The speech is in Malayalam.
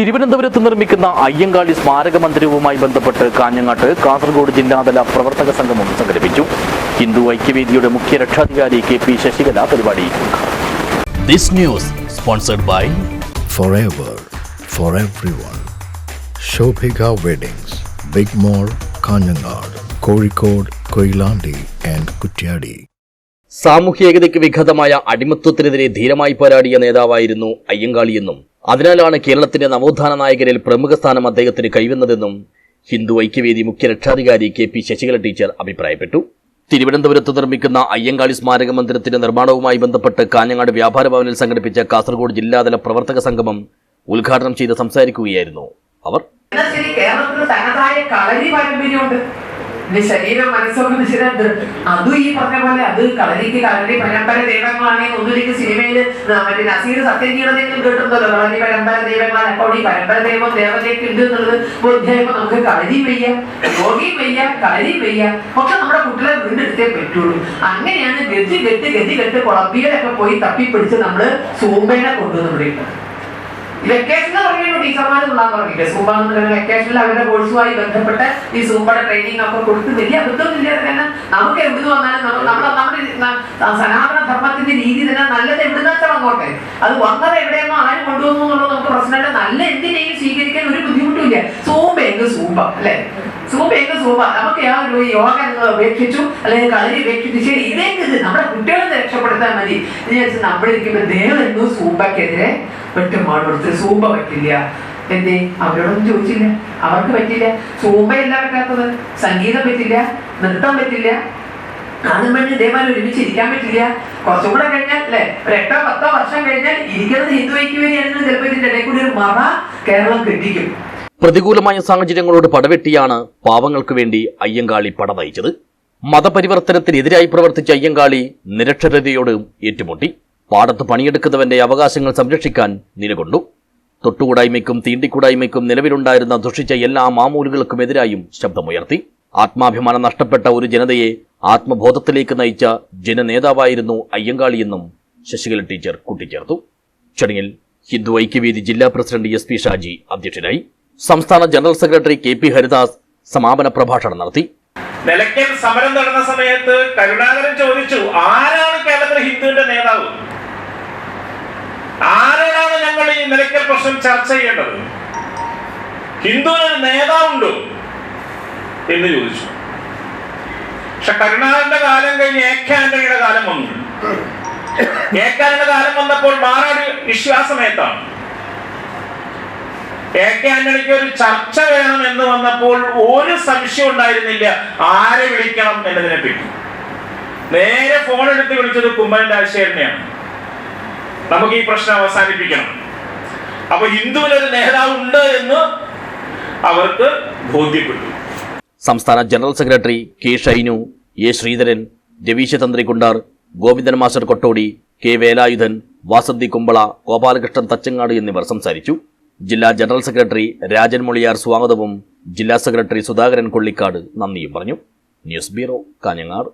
തിരുവനന്തപുരത്ത് നിർമ്മിക്കുന്ന അയ്യങ്കാളി സ്മാരക മന്ദിരവുമായി ബന്ധപ്പെട്ട് കാഞ്ഞങ്ങാട്ട് കാസർഗോഡ് ജില്ലാതല പ്രവർത്തക സംഗമം സംഘടിപ്പിച്ചു ഹിന്ദു ഐക്യവേദിയുടെ മുഖ്യ രക്ഷാധികാരി കെ പി ശശികല പരിപാടി This news sponsored by forever for everyone. Shobhika Weddings, Big Mall, Kanyanad, Kozhikode, Koilandi and Kutyadi. സാമൂഹ്യ ഏകതയ്ക്ക് വിഘതമായ അടിമത്വത്തിനെതിരെ ധീരമായി പോരാടിയ നേതാവായിരുന്നു അയ്യങ്കാളിയെന്നും അതിനാലാണ് കേരളത്തിന്റെ നവോത്ഥാന നായകരിൽ പ്രമുഖ സ്ഥാനം അദ്ദേഹത്തിന് കൈവന്നതെന്നും ഹിന്ദു ഐക്യവേദി മുഖ്യ രക്ഷാധികാരി കെ പി ശശികല ടീച്ചർ അഭിപ്രായപ്പെട്ടു. തിരുവനന്തപുരത്ത് നിർമ്മിക്കുന്ന അയ്യങ്കാളി സ്മാരക മന്ദിരത്തിന്റെ നിർമ്മാണവുമായി ബന്ധപ്പെട്ട് കാഞ്ഞങ്ങാട് വ്യാപാര ഭവനിൽ സംഘടിപ്പിച്ച കാസർഗോഡ് ജില്ലാതല പ്രവർത്തക സംഗമം ഉദ്ഘാടനം ചെയ്ത് സംസാരിക്കുകയായിരുന്നു അവർ. കേരളത്തിന് തനതായ കളരി പാരമ്പര്യമുണ്ട് ഇത് ശരീരം മനസ്സൊക്കെ വെച്ചിട്ടുണ്ട് അതും ഈ പറഞ്ഞ പോലെ അത് കളരിക്ക് കളരി പരമ്പര ദൈവങ്ങളാണെങ്കിൽ ഒന്നിലേക്ക് സിനിമയിൽ മറ്റേ നസീർ സത്യം ചെയ്യണമെങ്കിലും കേട്ടിട്ടുണ്ടല്ലോ കളരി പരമ്പര ദൈവങ്ങളാണ്. അപ്പോൾ ഈ പരമ്പര ദൈവം ദേവതയ്ക്ക് ഉണ്ട് എന്നുള്ളത് ബോധ്യമായപ്പോ നമുക്ക് കളരി വയ്യ യോഗിയും വയ്യ കളരി വയ്യ. ഒക്കെ നമ്മുടെ കുട്ടികളെ വീണ്ടെടുത്തേ പറ്റുള്ളൂ. അങ്ങനെയാണ് ഗതി കെട്ട് ഗതി കെട്ട് കുളമ്പികളൊക്കെ പോയി തപ്പിപ്പിടിച്ച് നമ്മൾ സൂമ്പേനെ കൊണ്ടുവന്നു വെക്കേഷൻ പറയുമ്പോൾ ടീച്ചർമാർ ഉള്ളാൻ പറഞ്ഞില്ലേ? സൂമ്പ വെക്കേഷനിൽ അവരുടെ കോഴ്സുമായി ബന്ധപ്പെട്ട് ഈ സൂമ്പയുടെ ട്രെയിനിങ് ഒക്കെ കൊടുത്ത് വലിയ അബദ്ധമില്ല തന്നെ നമുക്ക് എവിടെ വന്നാലും നമ്മ- നമ്മുടെ സനാതന ധർമ്മത്തിന്റെ രീതി തന്നെ നല്ലത് എവിടുന്ന് വെച്ചാൽ അങ്ങോട്ടെ? അത് വന്നത് എവിടെയെന്നോ ആരും കൊണ്ടുവന്നു എന്നുള്ളത് നമുക്ക് പ്രശ്നമല്ല. നല്ല എന്തിനേയും സ്വീകരിക്കാൻ ഒരു ബുദ്ധിമുട്ടുമില്ല സൂമ്പ എങ്ക് സൂമ്പ അല്ലെ? സൂമ്പ എങ്ക് സൂമ്പ നമുക്ക് ഒരു യോഗ ഉപേക്ഷിച്ചു അല്ലെങ്കിൽ കളരി ഉപേക്ഷിച്ചു. ശരി ഇതേക്ക് നമ്മുടെ കുട്ടികളെ രക്ഷപ്പെടുത്താൻ മതി. സൂമ്പക്കെതിരെ വെട്ടുമാട് കൊടുത്ത് സൂമ്പ പറ്റില്ല. എന്തേ? അവരോടൊന്നും ചോദിച്ചില്ല. അവർക്ക് പറ്റില്ല. സൂമ്പയല്ല പറ്റാത്തത് സംഗീതം പറ്റില്ല. നൃത്തം പറ്റില്ല. അതും വേണ്ടി ഇതേപോലെ ഒരുമിച്ച് ഇരിക്കാൻ പറ്റില്ല. കുറച്ചും കൂടെ കഴിഞ്ഞാൽ അല്ലെ? ഒരു എട്ടോ പത്തോ വർഷം കഴിഞ്ഞാൽ ഇരിക്കുന്നത് ഹിന്ദു ഐക്യവേദിയാണെന്ന് ചിലപ്പോൾ ഇതിന്റെ ഇടയിൽ കൂടി ഒരു മറ കേരളം കെട്ടിക്കും. പ്രതികൂലമായ സാഹചര്യങ്ങളോട് പടവെട്ടിയാണ് പാവങ്ങൾക്ക് വേണ്ടി അയ്യങ്കാളി പട നയിച്ചത് മതപരിവർത്തനത്തിനെതിരായി പ്രവർത്തിച്ച അയ്യങ്കാളി നിരക്ഷരതയോട് ഏറ്റുമുട്ടി. പാടത്ത് പണിയെടുക്കുന്നവന്റെ അവകാശങ്ങൾ സംരക്ഷിക്കാൻ നിലകൊണ്ടു. തൊട്ടുകൂടായ്മയ്ക്കും തീണ്ടിക്കൂടായ്മയ്ക്കും നിലവിലുണ്ടായിരുന്ന ദുഷിച്ച എല്ലാ മാമൂലുകൾക്കുമെതിരായും ശബ്ദമുയർത്തി. ആത്മാഭിമാനം നഷ്ടപ്പെട്ട ഒരു ജനതയെ ആത്മബോധത്തിലേക്ക് നയിച്ച ജനനേതാവായിരുന്നു അയ്യങ്കാളിയെന്നും ശശികല ടീച്ചർ കൂട്ടിച്ചേർത്തു. ചടങ്ങിൽ ഹിന്ദു ഐക്യവേദി ജില്ലാ പ്രസിഡന്റ് എസ് പി ഷാജി അധ്യക്ഷനായി. സംസ്ഥാന general secretary K P Haridas സമാപന പ്രഭാഷണം നടത്തി. നിലയ്ക്കൽ സമരം നടന്ന സമയത്ത് കരുണാകരൻ ചോദിച്ചു ആരാണ് കേരളത്തിലെ ഹിന്ദുവിന്റെ നേതാവ്? ആരോടാണ് ഞങ്ങൾ ഈ നിലയ്ക്കൽ പ്രശ്നം ചർച്ച ചെയ്യേണ്ടത്? ഹിന്ദുവിന് നേതാവുണ്ടോ എന്ന് ചോദിച്ചു. പക്ഷെ കരുണാകരന്റെ കാലം കഴിഞ്ഞ് ആന്റണിയുടെ കാലം വന്നു. ആന്റണിയുടെ കാലം വന്നപ്പോൾ മാറാട് വിശ്വാസമേത്താണ് എ കെ ആന്റണിക്ക് ഒരു ചർച്ച വേണം എന്ന് വന്നപ്പോൾ ഒരു സംശയം ഉണ്ടായിരുന്നില്ല. ആരെ വിളിക്കണം എന്നതിനെ പറ്റി. നേരെ ഫോൺ എടുത്ത് വിളിച്ചത് കുമ്മൻ രാജശേഖരനെയാണ്. നമുക്ക് ഈ പ്രശ്നം അവസാനിപ്പിക്കണം. അപ്പൊ ഹിന്ദുവിനൊരു നേതാവ് ഉണ്ട് എന്ന് അവർക്ക് ബോധ്യപ്പെട്ടു. സംസ്ഥാന general secretary K Shainu A Sreedharan Raveesha Thanthri Kundar Govindan master Kottodi K Velayudhan Vasanthi Kumbala Gopalakrishnan Thachangad എന്നിവർ സംസാരിച്ചു. ജില്ലാ ജനറൽ സെക്രട്ടറി രാജൻ മൊളിയാർ സ്വാഗതവും ജില്ലാ സെക്രട്ടറി സുധാകരൻ കൊള്ളിക്കാട് നന്ദിയും പറഞ്ഞു. News bureau Kanhangad.